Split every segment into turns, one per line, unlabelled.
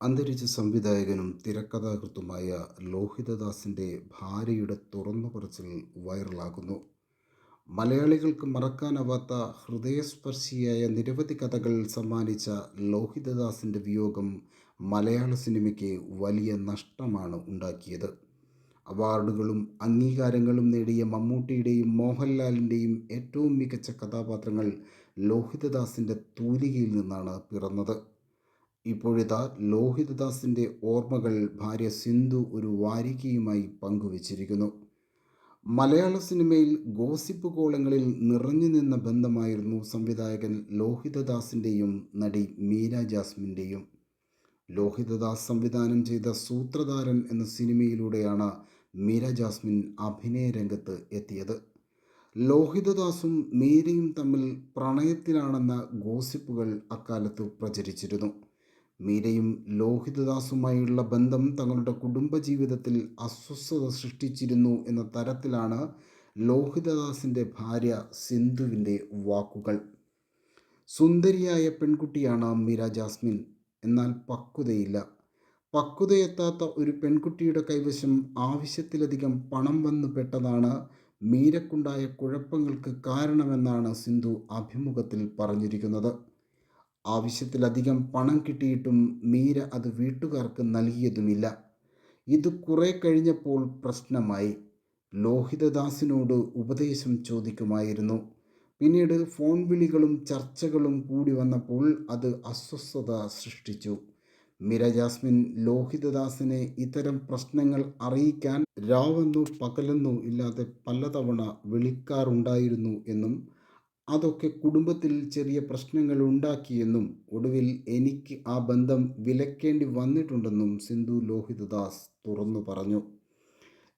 അന്തരിച്ച സംവിധായകനും തിരക്കഥാകൃത്തുമായ ലോഹിതദാസിന്റെ ഭാര്യയുടെ തുറന്നു പറച്ചിൽ വൈറലാകുന്നു. മലയാളികൾക്ക് മറക്കാനാവാത്ത ഹൃദയസ്പർശിയായ നിരവധി കഥകൾ സമ്മാനിച്ച ലോഹിതദാസിന്റെ വിയോഗം മലയാള സിനിമയ്ക്ക് വലിയ നഷ്ടമാണ് ഉണ്ടാക്കിയത്. അവാർഡുകളും അംഗീകാരങ്ങളും നേടിയ മമ്മൂട്ടിയുടെയും മോഹൻലാലിന്റെയും ഏറ്റവും മികച്ച കഥാപാത്രങ്ങൾ ലോഹിതദാസിന്റെ തൂലികയിൽ നിന്നാണ് പിറന്നത്. ഇപ്പോഴിതാ ലോഹിതദാസിന്റെ ഓർമ്മകൾ ഭാര്യ സിന്ധു ഒരു വാരികയുമായി പങ്കുവച്ചിരിക്കുന്നു. മലയാള സിനിമയിൽ ഗോസിപ്പ് കോളങ്ങളിൽ നിറഞ്ഞു നിന്ന ബന്ധമായിരുന്നു സംവിധായകൻ ലോഹിതദാസിന്റെയും നടി മീര ജാസ്മിന്റെയും. ലോഹിതദാസ് സംവിധാനം ചെയ്ത സൂത്രധാരൻ എന്ന സിനിമയിലൂടെയാണ് മീര ജാസ്മിൻ അഭിനയ രംഗത്ത് എത്തിയത്. ലോഹിതദാസും മീരയും തമ്മിൽ പ്രണയത്തിലാണെന്ന ഗോസിപ്പുകൾ അക്കാലത്ത് പ്രചരിച്ചിരുന്നു. മീരയും ലോഹിതദാസുമായുള്ള ബന്ധം തങ്ങളുടെ കുടുംബജീവിതത്തിൽ അസ്വസ്ഥത സൃഷ്ടിച്ചിരുന്നു എന്ന തരത്തിലാണ് ലോഹിതദാസിന്റെ ഭാര്യ സിന്ധുവിന്റെ വാക്കുകൾ. സുന്ദരിയായ പെൺകുട്ടിയാണ് മീര ജാസ്മിൻ. എന്നാൽ പക്വതയില്ല. പക്വതയെത്താത്ത ഒരു പെൺകുട്ടിയുടെ കൈവശം ആവശ്യത്തിലധികം പണം വന്നു പെട്ടതാണ് മീരക്കുണ്ടായ കുഴപ്പങ്ങൾക്ക് കാരണമെന്നാണ് സിന്ധു അഭിമുഖത്തിൽ പറഞ്ഞിരിക്കുന്നത്. ആവശ്യത്തിലധികം പണം കിട്ടിയിട്ടും മീര അത് വീട്ടുകാർക്ക് നൽകിയതുമില്ല. ഇത് കുറെ കഴിഞ്ഞപ്പോൾ പ്രശ്നമായി. ലോഹിതദാസിനോട് ഉപദേശം ചോദിക്കുമായിരുന്നു. പിന്നീട് ഫോൺ വിളികളും ചർച്ചകളും കൂടി വന്നപ്പോൾ അത് അസ്വസ്ഥത സൃഷ്ടിച്ചു. മിര ജാസ്മിൻ ലോഹിതദാസിനെ ഇത്തരം പ്രശ്നങ്ങൾ അറിയിക്കാൻ രാവെന്നോ പകലെന്നോ ഇല്ലാതെ പലതവണ വിളിക്കാറുണ്ടായിരുന്നു എന്നും അതൊക്കെ കുടുംബത്തിൽ ചെറിയ പ്രശ്നങ്ങൾ ഉണ്ടാക്കിയെന്നും ഒടുവിൽ എനിക്ക് ആ ബന്ധം വിലക്കേണ്ടി വന്നിട്ടുണ്ടെന്നും സിന്ധു ലോഹിതദാസ് തുറന്നു പറഞ്ഞു.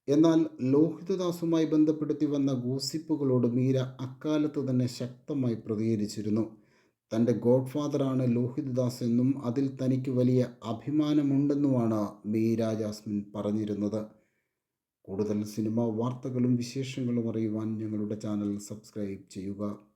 എന്നാൽ ലോഹിതദാസുമായി ബന്ധപ്പെടുത്തി വന്ന ഗോസിപ്പുകളോട് മീര അക്കാലത്ത് തന്നെ ശക്തമായി പ്രതികരിച്ചിരുന്നു. തന്റെ ഗോഡ് ഫാദറാണ് ലോഹിതദാസ് എന്നും അതിൽ തനിക്ക് വലിയ അഭിമാനമുണ്ടെന്നുമാണ് മീര ജാസ്മിൻ പറഞ്ഞിരുന്നത്. കൂടുതൽ സിനിമാ വാർത്തകളും വിശേഷങ്ങളും അറിയുവാൻ ഞങ്ങളുടെ ചാനൽ സബ്സ്ക്രൈബ് ചെയ്യുക.